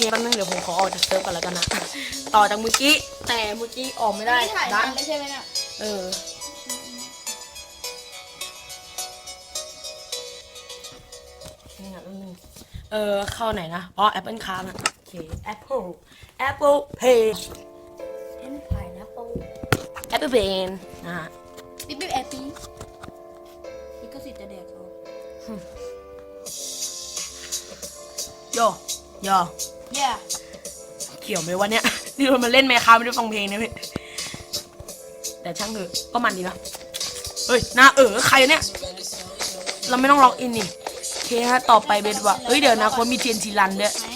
เคแป๊บนึงเดี๋ยวผมขอออกจากเซิร์ฟก่อนแล้วกันนะ ต่อจากเมื่อกี้ แต่เมื่อกี้ออกไม่ได้ไม่ถ่ายดันานนเลยใช่ไหมเนี่ยเออ นี่นะแป๊บนึง เออ เข้าไหนนะ อ๋อ Apple Card นะโอเค Apple Apple Pay เอ็นถ่ายนะโป้ Apple Pay นะฮะปิ๊บปิ๊บแอปปี้นี่ก็สิทธิ์จะแดกเขา โยโย เย่เกี่ยวไหมวะเนี่ย นี่เรามาเล่นแมคคาไม่ได้ฟังเพลงนะพี่แต่ช่างเถอะก็มันดีนะเฮ้ยหน้าเออใครเนี่ย เราไม่ต้องล็อกอินนี่โอเคฮะต่อไปเป็นว่าเฮ้ยเดี๋ยวอนาคตมีเทียนทีรันด้วยไหน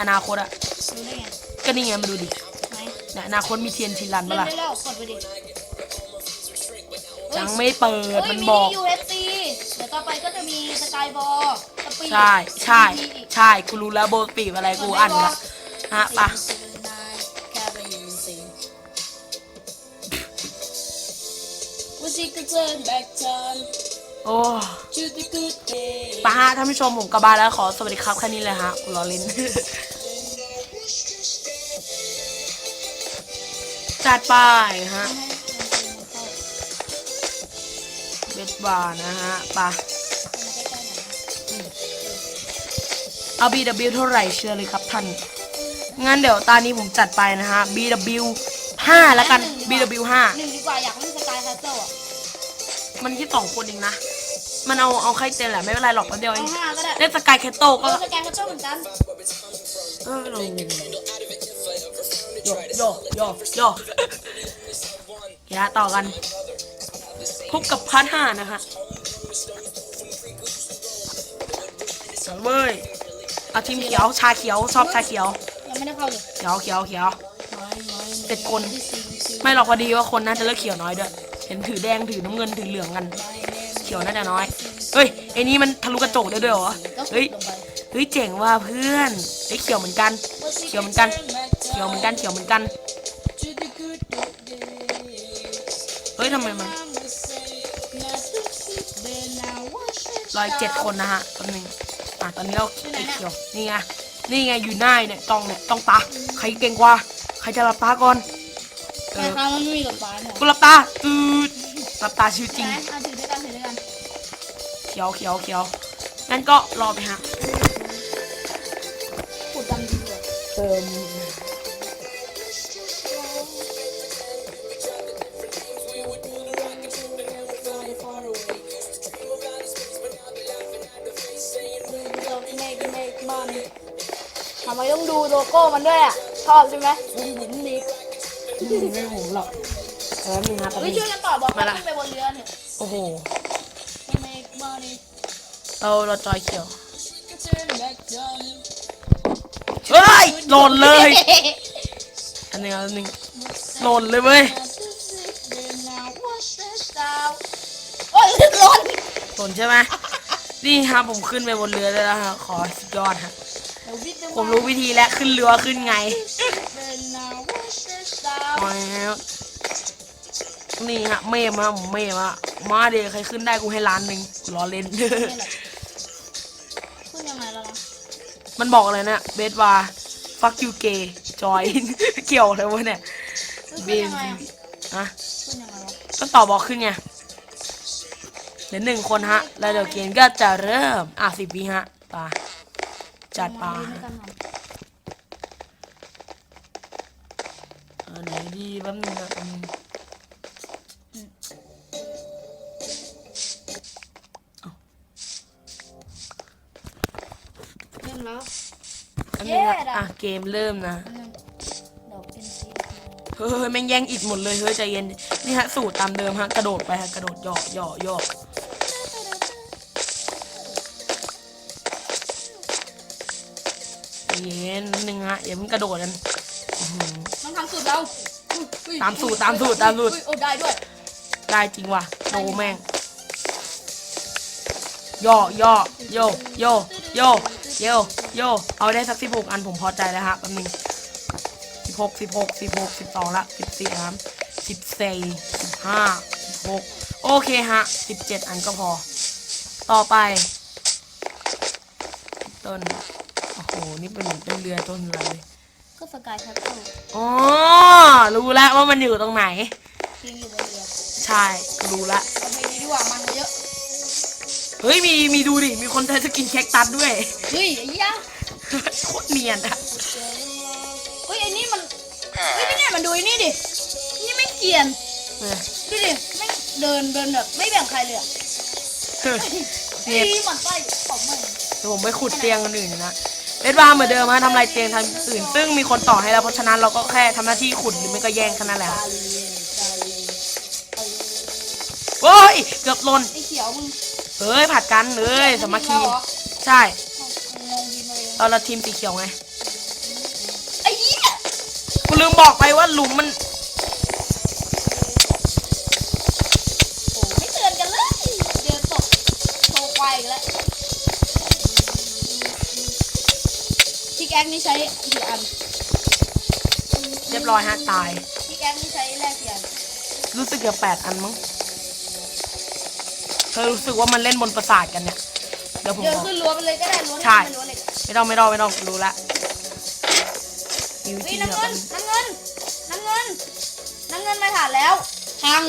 อนาคตอะดูได้ไงก็นี่ไงมาดูดิไหนเนี่ยอนาคตมีเทียนทีรันเล่ปะนล่ะได้แล้วกดไปดิยังไม่เปิดเฮ้ยมันมีบอก USC เดี๋ยวต่อไปก็จะมีสกายบอลส ปีดใช่ใช่ใช่กูรู้แล้วโบปีอะไรกูอ่านละฮะปะว่าชิคก็ turn back time โอ้ปะฮะท่านผู้ชมผมกลับบ้านแล้วขอสวัสดีครับแค่นี้เลยฮะกูรอเล่นจัดไปฮะเบสบาร์นะฮะปะ เอา BW เท่าไหร่เชื่อเลยครับท่าน งั้นเดี๋ยวตอนนี้ผมจัดไปนะฮะ BW 5แล้วกัน BW หนึ่งดีกว่าอยากเล่นสกายแคสเซิลอะ5มันแค่สองคนเองนะ มันเอาเอาใครเต็มแหละไม่เป็นไรหรอกแป๊บเดียวเอเอางห้าก็ได้เล่นสกายแคทโตเอก็อสกายแคสเซิลเหมือนกันเออลงโยโยโยโยเดี๋ยวต่อกันพบกับพาร์ทห้านะคะสังเว้ย เอาทีมเขียวชาเขียวชอบชาเขียวยังไม่ได้เข้าเลยเขียวเขียวเขียว เจ็ดคน ไม่หรอกพอดีว่าคนน่าจะเลือกเขียวน้อยด้วยเห็นถือแดงถือน้ำเงินถือเหลืองกัน เขียวน่าจะน้อยเฮ้ยไอ้นี่มันทะลุกระจกได้ด้วยเหรอก็เฮ้ยลงไปเฮ้ยเจ๋งว่ะเพื่อนเฮ้ยเขียวเหมือนกัน เขียวเหมือนกัน เขียวเหมือนกันเขียวเหมือนกันเฮ้ยทำไมมันร้อยเจ็ดคนนะฮะตอนนึง อะตอนนี้เราไอ้เขียวนี่ไงนี่ไงอยู่หน้าเนี่ยจ้องเนี่ยจ้องตาใครเก่งกว่า ใครจะหลับตาก่อนเอแต่อครั้งมันไม่มีกับฟ้าเนี่ยกูหลับตาตืดหลับตาชีวิตจริงไหนเอาถือด้วยกันถือด้วยกันเขียวเขียวเขียวงั้นก็รอไปฮะขุดดำดีเลยเติม มันด้วยอะ ชอบใช่ไหมบุ๋มบุ๋มดีไม่ผมหรอกเออมีฮะตอนเฮ้ยนี้ช่วยกันต่อบอลมาละขึ้นไปบนเรือเนี่ยโอ้โห make money เราเราจอยเขียวเฮ้ยหล่นเลยอันหนึงอันหนึงหล่นเลยเว้ยโอ้ยร้อนหล่นใช่ไหมนี่ฮะผมขึ้นไปบนเรือได้แล้วฮะขอสุดยอดฮะ ผมรู้วิธีแล้วขึ้นเรือขึ้นไงแล้วนี่ฮะเมมฮะผมเมมฮะมาเดี๋ยวใครขึ้นได้กูให้ล้านหนึ่งกูล้อเล่นขึ้นยังไงแล้วนะมันบอกอะไรนะเบสว่า fuck you gay จอยเกี่ยวอะไรวะเนี่ยขึ้นเบยังนไงอะฮะขึ้นยังไงวะก็ต่อบอกขึ้นไงเหลือหนึ่งคนฮะ แล้วเดี๋ยวเกมก็จะเริ่ม อะสิบวิฮะไปา จัดปมาดูด้วยกันหน่อยอันไหนดีแป๊บนึงนะแป๊บนึงเริ่มแล้วแป๊บนึงนะเย้อะเกมเริ่มนะเดี๋ยวเป็นสีเฮ้ยเฮ้ยแม่งแย่งอิดหมดเลยเฮ้ยใจเย็นนี่ฮะสูตรตามเดิมฮะกระโดดไปฮะกระโดดย่อย่อย่อใเย็นนิดนึงฮะอย่าเพิ่งกระโดดกันอื้อหือ ต้องทำสูตรเราอุ๊ยอุ๊ยตามสูตรตามสูตรตามสูตร อุ๊ยโอ้ได้ด้วย ได้จริงว่ะโดแม่งย่อย่อโยโยโยโยโยเอาได้สักสิบหกอันผมพอใจแล้วฮะแป๊บนึงสิบหกสิบหกสิบหกสิบสองละสิบสี่อันสิบสี่สิบห้าสิบหกโอเคฮะสิบเจ็ดอันก็พอ ต่อไปต้น โอ้โหนี่เป็นเป็นเรือต้นอะไรเลยก็สกายแคปเปิลอ๋อรู้แล้วว่ามันอยู่ตรงไหนทีมอยู่บนเรือใช่รู้ละเอาเพลงนี้ดีกว่ามันเยอะ เฮ้ยมีมีดูดิมีคนใช้สกินแคคตัสด้วยเฮ้ยไอ้ยะโคตรเนียนอะเฮ้ยไอ้นี่มันเฮ้ยไม่เนี่ยมันดูไอ้นี่ดิ นี่ไม่เกรียนเออดูดิไม่เดินเดินแบบไม่แบ่งใครเลยอะเออไอ้หมันไส้ของมันเดี๋ยวผมไปขุดเตียงคนอื่นอยู่นะ เบสบาร์เหมือนเดิมฮะทำลายเตียงทำอื่น ซึ่งมีคนต่อให้แล้วเพราะฉะนั้นเราก็แค่ทำหน้าที่ขุดหรือไม่ก็แย่งแค่นั้นแหละฮะโอ้ยเกือบหล่นไอ้เขียวมึงเอ้ยผัดกันเอ้ยสามัคคีใช่งงทีมเลยตอนเราทีมสีเขียวไงไอ้เหี้ยกูลืมบอกไปว่าหลุมมัน พี่แก๊งนี่ใช้กี่อันเรียบร้อยฮะตาย พี่แก๊งนี่ใช้แรกกี่อันรู้สึกเกือบแปดอันมั้ง เธอรู้สึกว่ามันเล่นบนประสาทกันเนี่ย เดี๋ยวผมเดินบอก ขึ้นรั้วไปเลยก็ได้รั้วใช่ ที่เป็นรั้วเหล็กไม่ต้องไม่ต้องไม่ต้องรู้ละมีวิเฮ้ธียเดีน้ำยวเงิกันนน้ำเงินน้ำเงินน้ำเงินมาถ่านแล้วพัง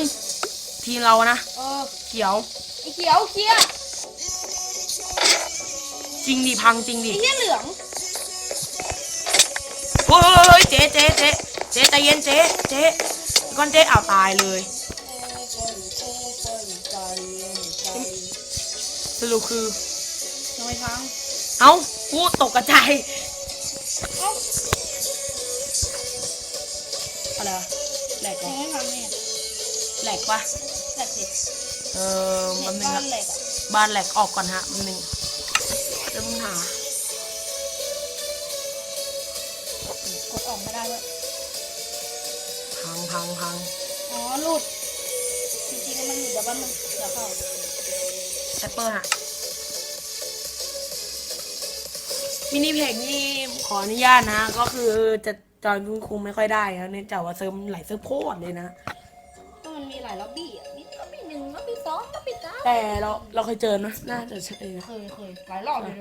ทีมเรานะเออเขียว ไอ้เขียวเคลียร์จริงดิพังจริงดิไอ้เหี้ยเหลือง เฮ้ยเจ๊เจ๊เจ๊เจ๊ใจเย็นเจ๊เจ๊ก้อนเจ๊เอาตายเลยสรุปคือทำไมพังเอ้าพูดตกกระจายเอ้าอะไรวะแหลกทำวะไมพังเนี่ยแหลกปะแหลกสิเออเน็มัตนนึงบ้าอะนแหลกอะบ้านแหลกออกก่อนฮะมันนึงจะมึงหา หลุด จริงๆมันหลุดแต่ว่ามันเดี๋ยวเข้าแอปเปิลฮะมินิเพกนี่ขออนุญาตนะ ก็คือจะจอยคุณครูไม่ค่อยได้นะเนื่องจากว่าเซิร์ฟหลายเซิร์ฟโคตรเลยนะ ก็มันมีหลายล็อบบี้อะมีล็อบบี้หนึ่งล็อบบี้สองล็อบบี้สามแต่เราเราเคยเจอนะน่าจะใช่นะเคยเคยหลายรอบเลย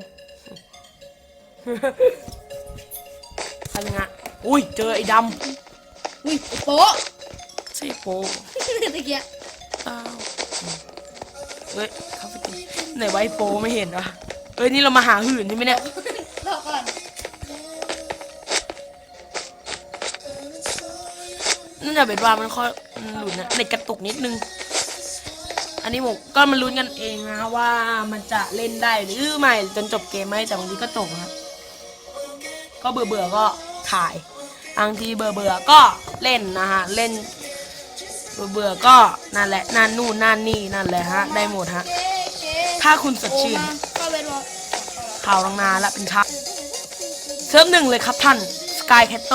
อะไรเงี้ยอุ้ยเจอไอ้ดอุ้ยไอ้โป๊ะำ ใช่โปตะเกียบอ้าวเฮ้ยเข้าไปดิไหนไวะไอ้โปไม่เห็นวะเอ้ยนี่เรามาหาหื่นใช่ไหมเนี่ย รอบก่อนนั่นจะเป็นว่ามันค่อยมันหลุดนะในกระตุกนิดนึง อันนี้ผมก็มาลุ้นกันเองนะว่ามันจะเล่นได้หรือไม่จนจบเกมไหมแต่บางทีก็ตกนะก็เบื่อเบื่อๆก็ถ่ายบางทีเบื่อเบื่อๆก็เล่นนะฮะเล่น เบื่อเบื่อๆก็นั่นแหละนั่นนู่นนั่นนี่นั่นแหละฮะ ได้หมดฮะเจ๊เจ๊ถ้าคุณสดชื่นโอ้มาเข้าไปรอข่าวลังนานละเป็นชักเซิร์ฟหนึ่งเลยครับท่านสกายแคทโต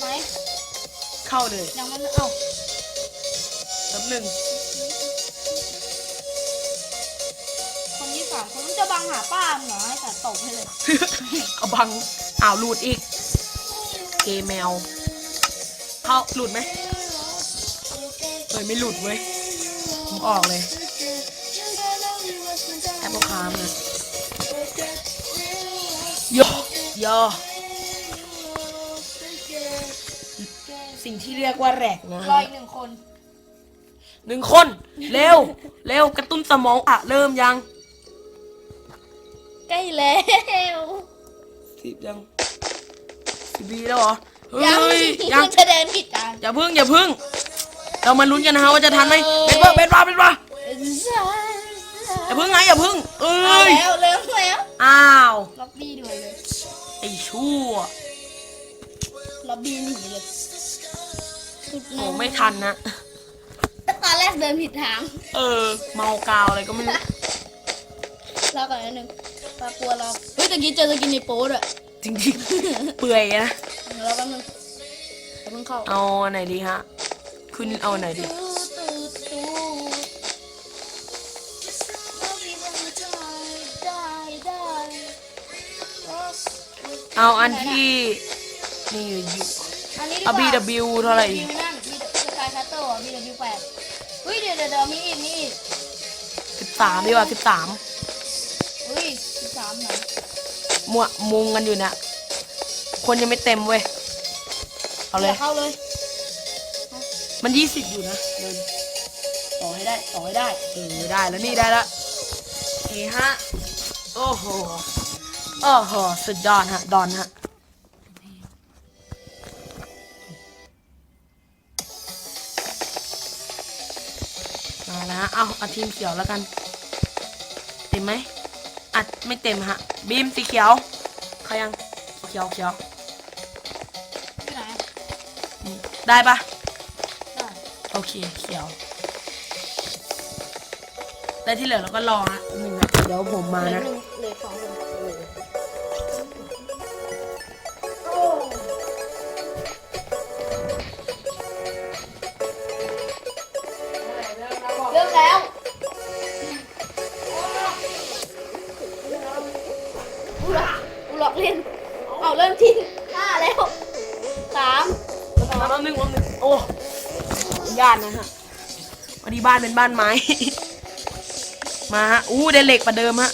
ไหมเข้าเลยยังมันเอ้าเซิร์ฟหนึ่งคนที่สามคนมันจะบังหาป้ามึงเหรอให้แต่ตบให้เลยเอาบังอ้าวหลุดอีก เกมแมว เข้าหลุดไหม เฮ้ยไม่หลุดเว้ย ผมออกเลยแอปเปิลคามนะโยโยสิ่งที่เรียกว่าแหลกนะรอฮะอีกหนึ่งคน หนึ่งคน เร็ว เร็วกระตุ้นสมองอะ เริ่มยัง ใกล้แล้ว สิบยังสิบวีแล้วเหรอ เฮ้ยังยยังจะเดินผิดทางอย่าพึ่งอย่าพึ่ง เรามาลุ้นกันนะฮะว่าจะทันไหมเป็นว่าเป็นว่าเป็นว่าอย่าพึ่งไงอย่าพึ่งเอ้เอายแล้วเร็วแล้วอ้าวล็อบบี้ด้วยเลยไอ้ชั่วล็อบบี้หนีเลยสุดโอ้น้องไม่ทันนะตอนแรกเดินผิดทาง เออ เมากาวอะไรก็ไม่รู้รอก่อนนิดนึงปลากลัวเราเฮ้ยตะกี้เจอตะกี้ในโป๊ด้วยจริงๆ เปื่อยนะเดี๋ยวเราแป๊บนึงเดี๋ยวเพิ่งเข้าเอาอันไหนดีฮะ คุณเอาอันไหนดีตูตูตูได้ได้เอาอันที่นี่อยู่อันนี้ดีกเอา ว่า BW เท่าไหร่มีนั่นมีสกายคัตเตอร์อะ BW แปดเฮ้ยเดี๋ยวเดี๋ยวเดี๋ยวมีอีกมีอีกสิบสามดีกว่าสิบสามอุ้ยสิบสามไหนมัวมุงกันอยู่เนี่ยคนยังไม่เต็มเว้ย เอาเลยดี๋วเข้าเลย มันยี่สิบอยู่นะเดินต่อให้ได้ต่อให้ได้เออได้แล้วนี่ได้แล้วโอเคฮะโอ้โหโอ้โหสุดยอดฮะดอนฮะมาแล้วฮะเอาเอาทีมเขียวแล้วกัน เต็มไหมอัดไม่เต็มฮะบีมสีเขียวเขายังเขียวเขียวที่ไหนอืมได้ปะได้ โอเคเขียว แล้วที่เหลือเราก็รอนะหนึ่งนะเดี๋ยวผมมานะ เหลือสองคนโญาตินะฮะวันนี้บ้านเป็นบ้านไม้ มาฮะ อู้ได้เหล็กประเดิมฮะ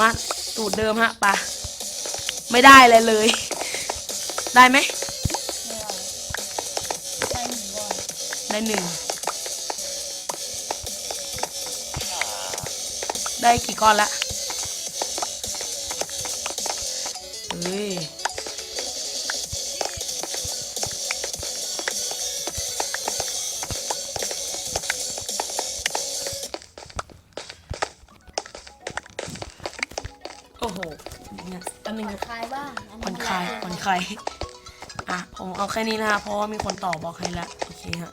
มาตูดเดิมฮะปะไม่ได้เลยเลย ได้ไหมได้หนึ่งก่อนได้หนึ่งได้กี่ก้อนละ อ้โหเนี่ยอันหนึงผ่อนคลายบ้างอัผ่อนคลายผ่อนคลายอะผมเอาแค่นี้นะคะเพราะว่ามีคนต่อบอกให้แล้วโอเคฮะ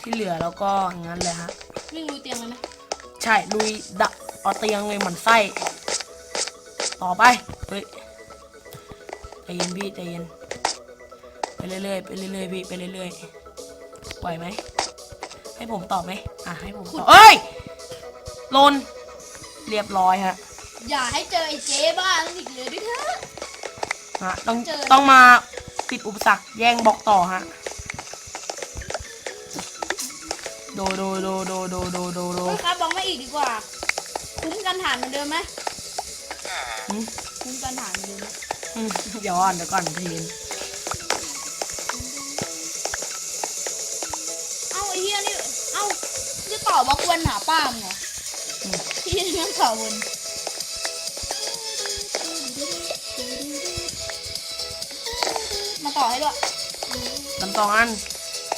ที่เหลือแล้วก็งั้นเลยฮะวิ่งลุยเตียงเลยไหมใช่ลุยดักเอาเตียงเลยหมันไส้ต่อไปเฮ้ยใจเย็นพี่ใจเย็นไปเรื่อยๆไปเรื่อยๆพี่ไปเรื่อยๆปล่อยไหมให้ผมตอบไหมอะให้ผมตอบเอ้ยลนเรียบร้อยฮะ อย่าให้เจอไอ้เจ๊บ้านั่นอีกเลยด้วยเถอะ ฮะต้องเจอ ต้องมาปิดอุปสรรคแย่งบล็อกต่อฮะ โดโดโดโดโดโดโดโดเฮ้ยครับบอกมาอีกดีกว่า คุ้มกันฐานเหมือนเดิมไหมอืม คุ้มกันฐานเหมือนเดิมไหมอืมเดี๋ยวก่อนเดี๋ยวก่อนใจเย็นเอ้าไอ้เหี้ยนี่ เอ้าจะต่อบล็อกวนหาป้ามงเหรออืม ที่นี่มันต่อวน ต่อให้ด้วยลำตองอัน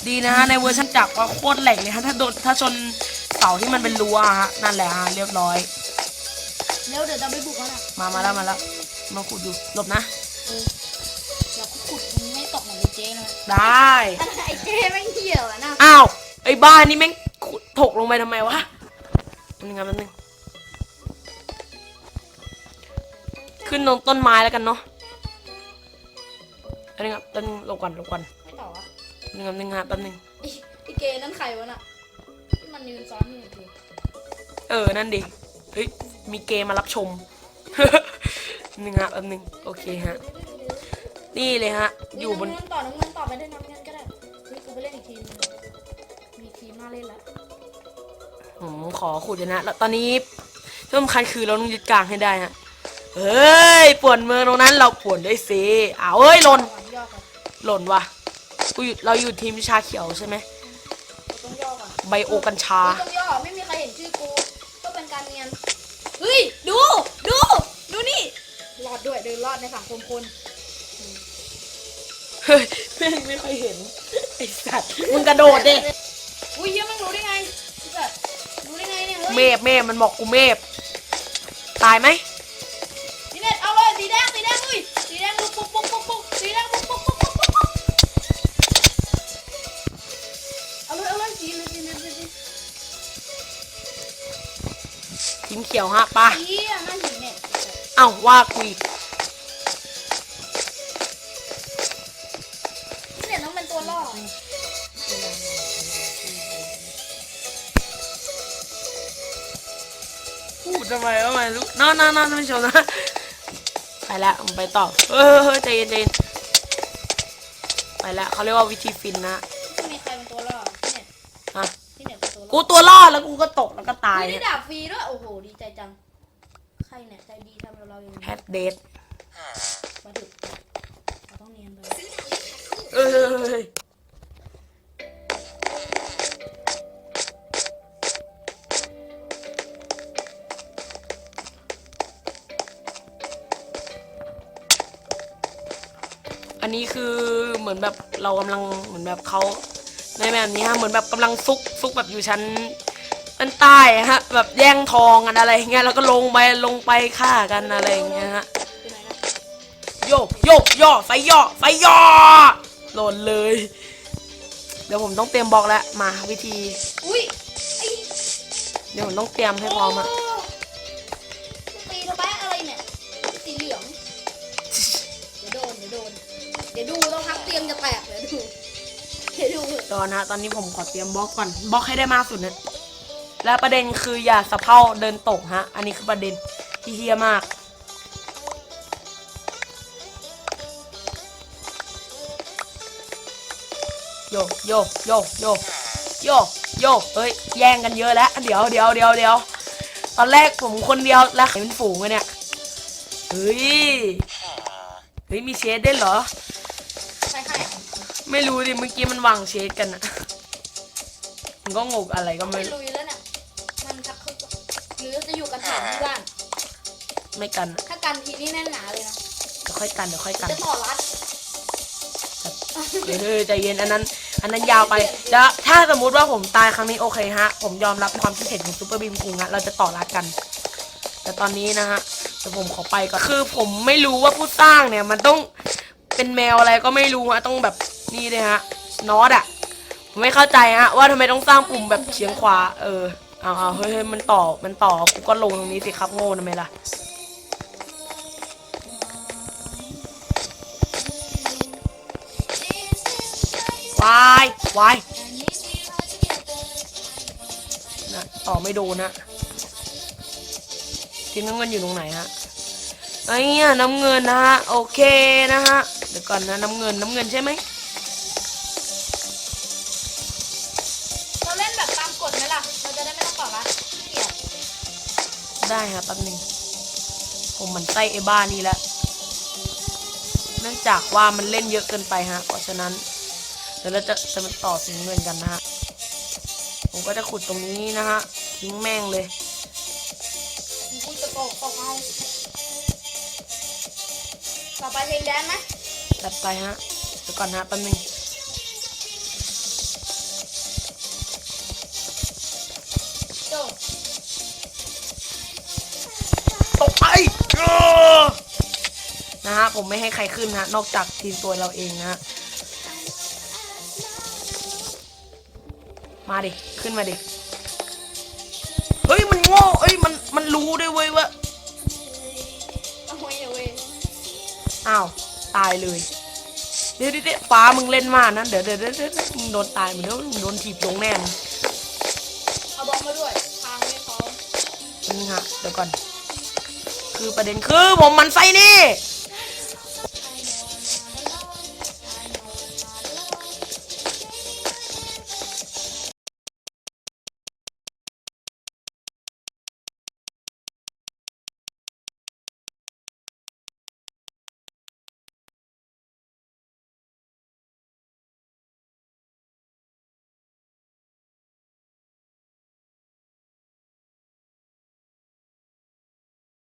ดีนะฮะในเวอร์ชันจับว่าโคตรแหลกเลยฮะถ้าโดนถ้าชนเสาที่มันเป็นรั้วฮะนั่นแหละฮะเรียบร้อย เร็วเดี๋ยวจะไปบุกมันอะมามาแล้วมาแล้วมาขุดดูหลบนะ เออเดี๋ยวขุดมึงไม่ตกเหมือนไอ้เจ๊นะได้ไอ้เจ๊ไม่งเหี้ยวอะนะอ้าวไอ้บ้านนี่แม่งขุดถกลงไปทำไมวะมันยังไงมันนึงขึ้นตรงต้นไม้แล้วกันเนาะ อันนี้ครับแป๊บนึงหลบก่อนหลบก่อนไม่ต่อวะแป๊บนึงแป๊บนึงฮะแป๊บนึงไอ้ไอ้เกนั่นใครวะน่ะที่มันยืนซ้อนอยู่คือเออ นั่นดิ เฮ้ย มีเกมมารับชม หนึ่งฮะแป๊บนึงโอเคฮะ นี่เลยฮะ อยู่บน น้ำเงินต่อน้ำเงินต่อไปได้น้ำเงินก็ได้เฮ้ยกูไปเล่นอีกทีมหนึ่งมีทีมน่าเล่นแล้วผมขอขุดเลยนะแล้วตอนนี้ที่สำคัญคือเราต้องยึดกลางให้ได้ฮะ เฮ้ยป่วนเมืองตรงนั้นเราป่วนด้วยสิอ้าวเอ้ยหล่นก่อนย่อก่อน หล่นว่ะกูอยู่เราอยู่ทีมชาเขียวใช่ไหมกูต้องย่อก่อนไบโอกัญชากูต้องย่อไม่มีใครเห็นชื่อกูก็เป็นการเนียนเฮ้ยดูดูดูนี่รอดด้วยเดินรอดในสังคมคนเฮ้ยแม่งไม่ค่อยเห็นไอสัตว์มึงกระโดดดิอุ้ยเหี้ยังไม่งรู้ได้ไงพี่แบบรู้ได้ไงเนี่ยเฮ้ยเมฟเมฟมันบอกกูเมฟตายไหมสีแดงเอาเลยสีแดงสีแดงอุ้ยสีแดงลุกปุ๊บปุ๊บปุ๊บปุ๊บสีแดงปุ๊บ ทีมเขียวฮะปะสีอะน่าหิวเนี่ยเอ้าว่ากูอีกพี่เนี่ยต้องเป็นตัวล่อพูดทำไมวะไม่รู้นอนนอนนอนท่านผู้ชมนะไปแล้วผมไปต่อเออเฮ้ยใจเย็นใจเย็นไปแล้วเขาเรียกว่าวิธีฟินนะ กูตัวรอดแล้วกูก็ตกแล้วก็ตายไม่ได้ดาบฟรีด้วย โอ้โห ดีใจจัง ใครรเนี่ยใจดีทำกับเราอย่างนี้แฮปเดทมาถึกเราต้องเนียนไปเอ้ยอันนี้คือเหมือนแบบเรากำลังเหมือนแบบเขา ในแบบนี้ฮะเหมือนแบบกำลังซุกซุกแบบอยู่ชั้นด้านใต้ฮะ แบบแย่งทองกันอะไรเงี้ยแล้วก็ลงไปลงไปฆ่ากันอะไรอย่างเงี้ยฮะอยู่ไหนนะโยกโยกย่อไฟย่อไฟย่อหล่นเลย เดี๋ยวผมต้องเตรียมบล็อกแล้วมาวิธีอุ้ยไอ้เดี๋ยวผมต้องเตรียมให้พร้อมอะ เดี๋ยวดูตอนนะตอนนี้ผมขอเตรียมบล็อกก่อนบล็อกให้ได้มากสุดนะและประเด็นคืออย่าสะเพร่าเดินตกฮะ อันนี้คือประเด็นที่เฮียมาก โยโยโยโยโยโยเฮ้ยแย่งกันเยอะแล้วเดี๋ยวเดี๋ยวเดี๋ยวเดี๋ยวตอนแรกผมคนเดียวแล้วเป็นฝูงเลยเนี่ยเฮ้ยเฮ้ยมีเชดได้เหรอ ไม่รู้ดิเมื่อกี้มันวางเชดกันอะมันก็งงอะไรก็ไม่ไม่รู้ลุยแล้วเนี่ยมันชักคึกอะหรือจะอยู่กันแถวที่บ้าน ไม่กันอะถ้ากันทีนี่แน่นหนาเลยนะ เดี๋ยวค่อยกันเดี๋ยวค่อยกันจะต่อรัดเดี๋ยวเดี๋ยวใจเย็นอันนั้น อันนั้นยาวไปแล้วถ้าสมมุติว่าผมตายครั้งนี้โอเคฮะ ผมยอมรับความคิดเห็นของซูเปอร์บีมคุงฮะเราจะต่อรัดกัน แต่ตอนนี้นะฮะเดี๋ยวผมขอไปก่อนคือผมไม่รู้ว่าผู้สร้างเนี่ย มันต้องเป็นแมวอะไรก็ไม่รู้ฮะต้องแบบ นี่เลยฮะนอตอะผมไม่เข้าใจฮะว่าทำไมต้องสร้างปุ่มแบบเฉียงขวา เออเอาเอาเฮ้ยเฮ้ยมันต่อมันต่อกูก็ลงตรงนี้สิครับโง่ทำไมล่ะวายวายนะต่อไม่โดนนะทีมน้ำเงินอยู่ตรงไหนฮะไอ้เนี่ยน้ำเงินนะฮะโอเคนะฮะเดี๋ยวก่อนนะน้ำเงินน้ำเงินใช่ไหม ได้ฮะแป๊บหนึงผมหมันไส้ไอ้บ้านี่แล้วเนื่องจากว่ามันเล่นเยอะเกินไปฮะ เพราะฉะนั้น เดี๋ยวเราจะจะมาต่อสีเงินกันนะฮะ ผมก็จะขุดตรงนี้นะฮะ ทิ้งแม่งเลยกูจะตกตกเอาต่อไปเพลงแดนไหมจัดไปฮะ เดี๋ยวก่อนนะแป๊บนึง ผมไม่ให้ใครขึ้นฮะนอกจากทีมตัวเราเองนะฮะมาดิ ขึ้นมาดิ เฮ้ย มันโง่เอ้ย มัน มันรู้ด้วยเว้ยว่าเอาไว้เอาไว้อ้าว ตายเลยเดี๋ยวเดี๋ยวเดี๋ยวฟ้ามึงเล่นมากนะเดี๋ยวเดี๋ยวเดี๋ยวเดี๋ยวมึงโดนตายมึงเดี๋ยวมึงโดนถีบลงแน่มึงเอาบล็อกมาด้วย ทางไม่พร้อมนี่ฮะ เดี๋ยวก่อน คือประเด็นคือผมมันไส้นี่